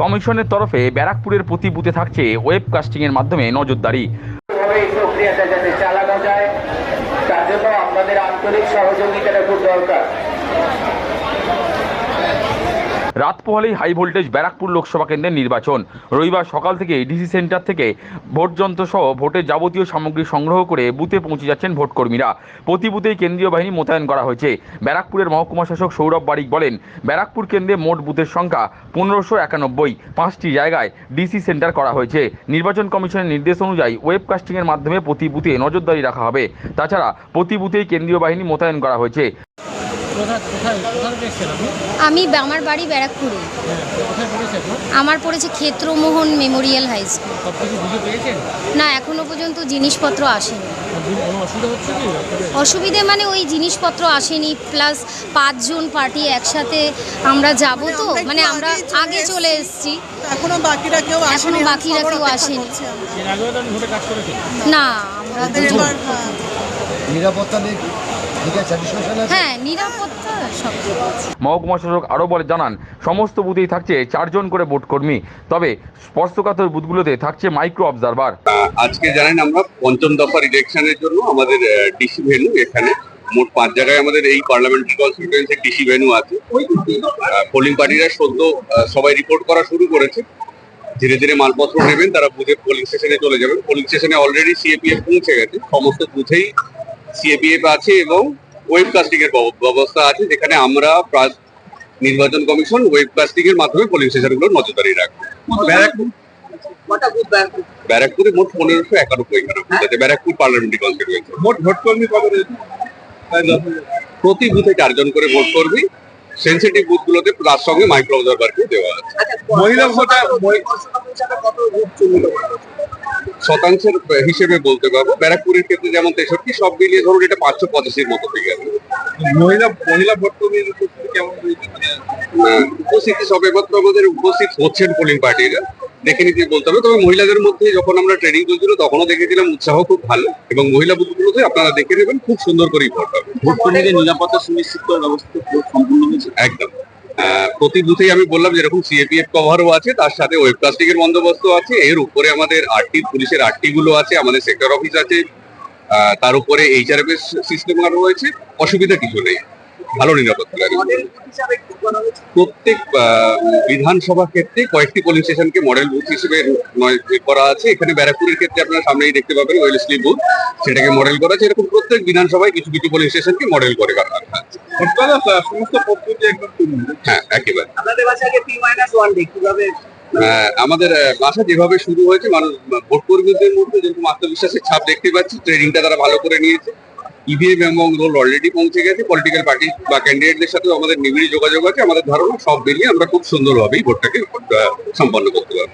কমিশনের তরফে ব্যারাকপুরের প্রতি বুথে থাকছে ওয়েব কাস্টিংয়ের মাধ্যমে নজরদারি। চালানো যায়, তার জন্য আপনাদের আন্তরিক সহযোগিতাটা খুব দরকার। রাত পোহালেই হাই ভোল্টেজ ব্যারাকপুর লোকসভা কেন্দ্রের নির্বাচন। রবিবার সকাল থেকে ডিসি সেন্টার থেকে ভোট যন্ত্র সহ ভোটের যাবতীয় সামগ্রী সংগ্রহ করে বুথে পৌঁছে যাচ্ছেন ভোটকর্মীরা। প্রতি বুথেই কেন্দ্রীয় বাহিনী মোতায়েন করা হয়েছে। ব্যারাকপুরের মহকুমা শাসক সৌরভ বারিক বলেন, ব্যারাকপুর কেন্দ্রে মোট বুথের সংখ্যা পনেরোশো একানব্বই। পাঁচটি জায়গায় ডিসি সেন্টার করা হয়েছে। নির্বাচন কমিশনের নির্দেশ অনুযায়ী ওয়েব কাস্টিংয়ের মাধ্যমে প্রতি বুথে নজরদারি রাখা হবে। তাছাড়া প্রতি বুথেই কেন্দ্রীয় বাহিনী মোতায়েন করা হয়েছে। আমি আমার বাড়ি ব্যারাকপুরে। হ্যাঁ আমার পড়েছে ক্ষেত্রমোহন মেমোরিয়াল হাই স্কুল। না এখনও পর্যন্ত জিনিসপত্র আসেনি। অসুবিধা হচ্ছে কি? আপনাদের? অসুবিধে মানে ওই জিনিসপত্র আসেনি প্লাস পাঁচজন পার্টি একসাথে আমরা যাব তো মানে আমরা আগে চলে এসেছি। এখনও বাকিরা কেউ এখনও আসেনি বাকিরা কেউ আসেনি। না আমরা হ্যাঁ, নিরাপত্তা হ্যাঁ নিরাপত্তা সব ঠিক আছে। মহকুমা শাসক আরও বলে জানান সমস্ত বুথেই থাকছে চারজন করে ভোট কর্মী তবে স্পর্শকাতর বুথগুলোতে থাকছে মাইক্রো অবজারভার আজকে জানেন আমরা পঞ্চম দফার ইলেকশনের জন্য আমাদের ডিসি ভেনু এখানে মোট পাঁচ জায়গায় আমাদের এই পার্লামেন্টারি কনস্টিটিউয়েন্সির ডিসি ভেনু আছে। পোলিং পার্টিরা সদ্য সবাই রিপোর্ট করা শুরু করেছে। ধীরে ধীরে মালপত্র নেবেন তারা বুথে পোলিং স্টেশনে চলে যাবেন। পোলিং স্টেশনে অলরেডি সিএপিএফ পৌঁছে গেছে। সমস্ত বুথেই সিএপিএফ আছে এবং ওয়েবকাস্টিং এর ব্যবস্থা আছে যেখানে আমরা নির্বাচন কমিশন ওয়েবকাস্টিং এর মাধ্যমে পোলিং স্টেশনগুলো নজরদারি রাখবে। ব্যারাকপুর ব্যারাকপুরে? মোট পনেরোশো একানব্বই আছে ব্যারাকপুর পার্লামেন্টারি কনস্টিটিউয়েন্সি মোট ভোট কর্মী কত প্রতি বুথে চারজন করে ভোট কর্মী সেন্সিটিভ বুথ গুলোতে তার সঙ্গে মাইক্রো অবজারভারকে দেওয়া আছে। মহিলা ভোটার শতাংশের হিসেবে বলতে পারব। ব্যারাকপুরের ক্ষেত্রে যেমন তেষট্টি সব মিলিয়ে ধরুন এটা পাঁচশো পঁচাশির মতো থেকে গেছে মহিলা মহিলা ভোট উপস্থিতি কেমন উপস্থিতি সবে আমাদের উপস্থিত হচ্ছেন পোলিং পার্টিরা দেখে নিতে বলতে হবে। তবে মহিলাদের মধ্যে যখন আমরা ট্রেনিং চলছিল তখনও দেখেছিলাম উৎসাহ খুব ভালো। এবং মহিলা বুথগুলোতে আপনারা দেখে নেবেন খুব সুন্দর করেই ভোট হবে। ভোট নিরাপত্তা সুনিশ্চিত ব্যবস্থা সম্পূর্ণ হয়েছে? একদম। প্রতি বুথেই আমি বললাম যেরকম সিএপিএফ কভারও আছে তার সাথে ওয়েবকাস্টিং এর বন্দোবস্ত আছে এর উপরে আমাদের আরটি পুলিশের আরটি গুলো আছে আমাদের সেক্টর অফিস আছে তার উপরে এইচআরএফ এর সিস্টেম আরও রয়েছে অসুবিধা কিছু নেই ভালো নিরাপত্তা লাগে প্রত্যেক আহ, বিধানসভা ক্ষেত্রে কয়েকটি পোলিং স্টেশনকে মডেল বুথ হিসেবে নয়- করা আছে এখানে ব্যারাকপুরের ক্ষেত্রে আপনারা সামনেই দেখতে পাবেন ওয়েলসলি বুথ সেটাকে মডেল করা আছে এরকম প্রত্যেক বিধানসভায় কিছু কিছু পোলিং স্টেশনকে মডেল করে করা সমস্ত প্রস্তুতি একদম হ্যাঁ একেবারে। আপনাদের বাসায় পি মাইনাস ওয়ান ডে কীভাবে আমাদের আহ, বাসা যেভাবে শুরু হয়েছে মানুষ ভোট কর্মীদের মধ্যে যেরকম আত্মবিশ্বাসের ছাপ দেখতে পাচ্ছি ট্রেনিংটা তারা ভালো করে নিয়েছে। ইভিএম এবং রোল অলরেডি পৌঁছে গেছে পলিটিক্যাল পার্টি বা ক্যান্ডিডেটদের সাথেও আমাদের নিবিড় যোগাযোগ আছে আমাদের ধারণা সব মিলিয়ে আমরা খুব সুন্দরভাবেই ভোটটাকে সম্পন্ন করতে পারব।